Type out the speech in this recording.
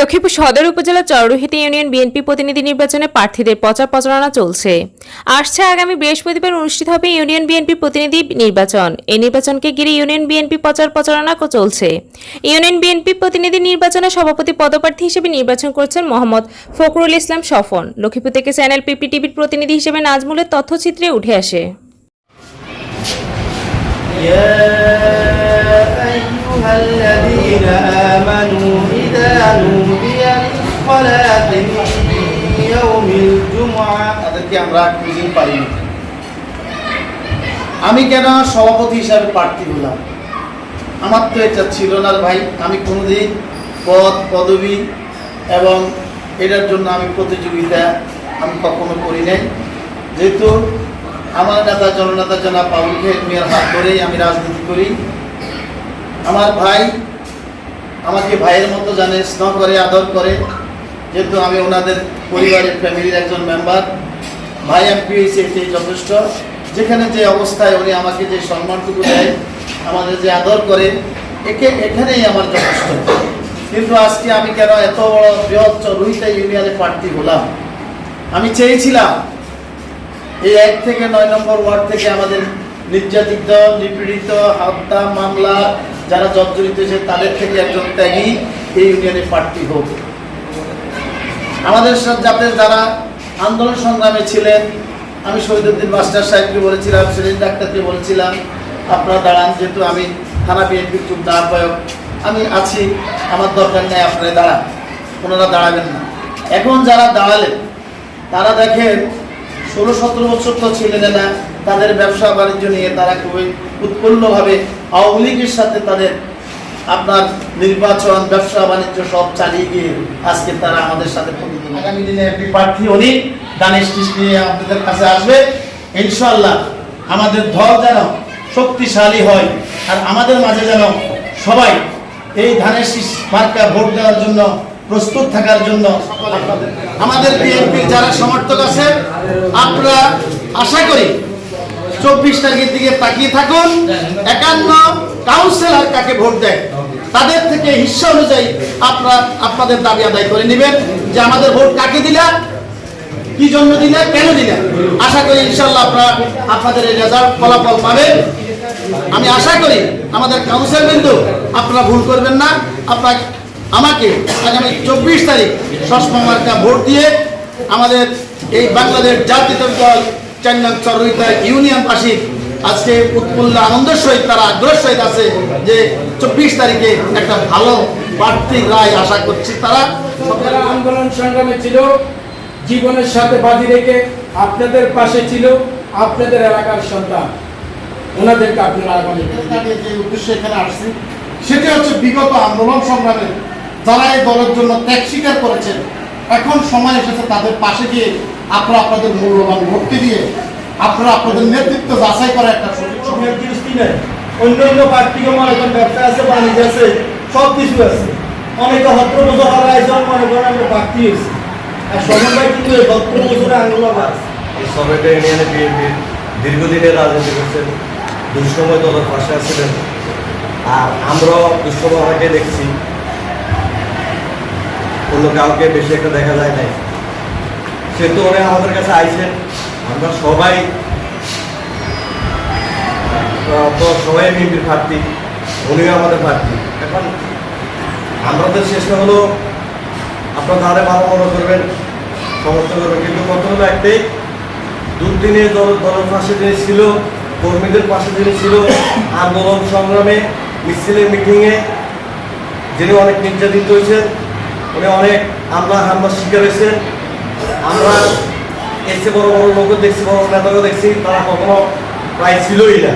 লক্ষ্মীপুর সদর উপজেলা চররুহিতে union BNP প্রতিনিধি নির্বাচনে প্রার্থীদের প্রচার প্রচারণা চলছে আসছে আগামী বৃহস্পতিবার অনুষ্ঠিত হবে ইউনিয়ন বিএনপি প্রতিনিধি নির্বাচন এই নির্বাচনকে ঘিরে ইউনিয়ন বিএনপি প্রচার প্রচারণা ক- চলছে ইউনিয়ন বিএনপি প্রতিনিধি নির্বাচনে সভাপতি পদপ্রার্থী হিসেবে নির্বাচন করছেন মোহাম্মদ ফখরুল ইসলাম স্বপন লক্ষ্মীপুর থেকে চ্যানেল পিপি টিভির প্রতিনিধি হিসেবে নাজমুলের তথ্যচিত্রে উঠে আসে يا أيها الذين آمنوا إذا نودي للصلاة من يوم الجمعة তাদেরকে আমরা খুঁজে পাইনি আমি কেন সভাপতি হিসাবে প্রার্থী হলাম আমার তো এটা ছিল না রে ভাই আমি কোনোদিন পদ পদবি এবং এটার জন্য আমি প্রতিযোগিতা আমি কখনো করি নাই যেহেতু আমার নেতা জননেতা জনাব বাবুল খের মিয়ার হাত ধরেই আমি রাজনীতি করি আমার ভাই আমাকে ভাইয়ের মতো জানে, স্নেহ করে, আদর করে। যেহেতু আমি ওনাদের পরিবারের ফ্যামিলির একজন মেম্বার, ভাই এমপি হয়েছে যথেষ্ট। যেখানে যে অবস্থায় উনি আমাকে যে সম্মানটুকু দেয়, আমাদের যে আদর করে, একে এখানেই আমার যথেষ্ট। কিন্তু আজকে আমি কেন এত বড় বৃহৎ রুহিতা ইউনিয়নে প্রার্থী হলাম? আমি চেয়েছিলাম, এই এক থেকে নয় নম্বর ওয়ার্ড থেকে আমাদের নির্যাতিত, নিপীড়িত, হত্যা, মামলা, যারা জর্জরিত হয়েছে, তাদের থেকে একজন ত্যাগী এই ইউনিয়নে প্রার্থী হোক। আমাদের যাতে যারা আন্দোলন সংগ্রামে ছিলেন, আমি শহীদুদ্দিন মাস্টার সাহেবকে বলেছিলাম, সেলিম ডাক্তারকে বলেছিলাম, আপনারা দাঁড়ান, যেহেতু আমি থানা বিএনপির যুগ্ম আহ্বায়ক আমি আছি, আমার দরকার নেই, আপনারা দাঁড়ান, ওনারা দাঁড়াবেন না। এখন যারা দাঁড়ালেন, তারা দেখেন, ষোলো সতেরো বছর তো ছিলেন না তাদের ব্যবসা বাণিজ্য নিয়ে তারা খুবই উৎফুল্লভাবে আওয়ামী লীগের সাথে তাদের আপনার নির্বাচন, ব্যবসা, বাণিজ্য সব চালিয়ে গিয়ে আজকে তারা আমাদের সাথে আগামী দিনে একটি প্রার্থী উনি দানেশ নিয়ে আপনাদের কাছে আসবে। ইনশাল্লাহ আমাদের দল যেন শক্তিশালী হয় আর আমাদের মাঝে যেন সবাই এই ধানের শীষ মার্কা ভোট দেওয়ার জন্য, প্রস্তুত থাকার জন্য আমাদের বিএনপির যারা সমর্থক আছে, আপনারা আশা করি চব্বিশ তারিখের দিকে তাকিয়ে থাকুন। একান্ন কাউন্সিলর কাকে ভোট দেয়, তাদের থেকে হিস্সা অনুযায়ী আপনারা আপনাদের দাবি আদায় করে নেবেন যে আমাদের ভোট কাকে দিলেন কি জন্য দিলে, কেন দিলে। আশা করি ইনশাল্লাহ আপনারা আপনাদের এই রেজাল্ট ফলাফল পাবেন। আমি আশা করি আমাদের কাউন্সিল বিন্দু, আপনারা ভুল করবেন না। আপনার, আমাকে আগামী চব্বিশ তারিখ সসমা ভোট দিয়ে আমাদের এই বাংলাদেশ জাতীয় দল চান্নাং চরইতা ইউনিয়নবাসী আজকে উৎফুল্ল আনন্দের সহিত তারা আগ্রহের সহিত আছে যে চব্বিশ তারিখে একটা ভালো বাড়তি রায় আশা করছি তারা। আন্দোলন সংগ্রামে ছিল জীবনের সাথে বাজি রেখে আপনাদের পাশে ছিল আপনাদের এলাকার সন্তান। ওনাদেরকে আপনারা আগামী যে উদ্দেশ্যে এখানে আসছি সেটি হচ্ছে বিগত আন্দোলন সংগ্রামে যারা এই দলের জন্য ত্যাগ স্বীকার করেছেন এখন সময় এসেছে তাদের পাশে গিয়ে আপনারা আপনাদের মূল্যবান ভর্তি দিয়ে আপনারা আপনাদের নেতৃত্ব যাচাই করা একটা অন্য অন্য পার্টিও মনে করেন ব্যবসা আছে বাণিজ্য আছে সব কিছু আছে। অনেকে সত্র বছর হারা এসব মনে করেন আমরা প্রার্থী হয়েছি আর ভাই কিন্তু এই সত্র বছরে আন্দোলন আছে। এই ইউনিয়নে বিএনপির দীর্ঘদিনের রাজনীতি করছেন দুঃসময় দলের পাশে আছিলেন। আর আমরাও দুঃসময় অনেকে দেখছি অন্য কাউকে বেশি একটা দেখা যায় নাই। সেহেতু উনি আমাদের কাছে আইছেন আমরা সবাই তো সবাই বিএনপির প্রার্থী উনিও আমাদের প্রার্থী এখন আমাদের চেষ্টা হলো, আপনারা তাহলে ভালো মনে করবেন, সমর্থন করবেন। কিন্তু কথা হলো একটাই দুদিনে দল, দলের পাশে যিনি ছিল, কর্মীদের পাশে যিনি ছিল, আন্দোলন সংগ্রামে, মিছিলে, মিটিংয়ে যিনি অনেক নির্যাতিত হয়েছেন, উনি অনেক হামলা, হামলার শিকার হয়েছেন। আমরা এসে বড় বড় লোকও দেখছি বড় নেতাকে দেখছি তারা কখনো প্রায় ছিলই না।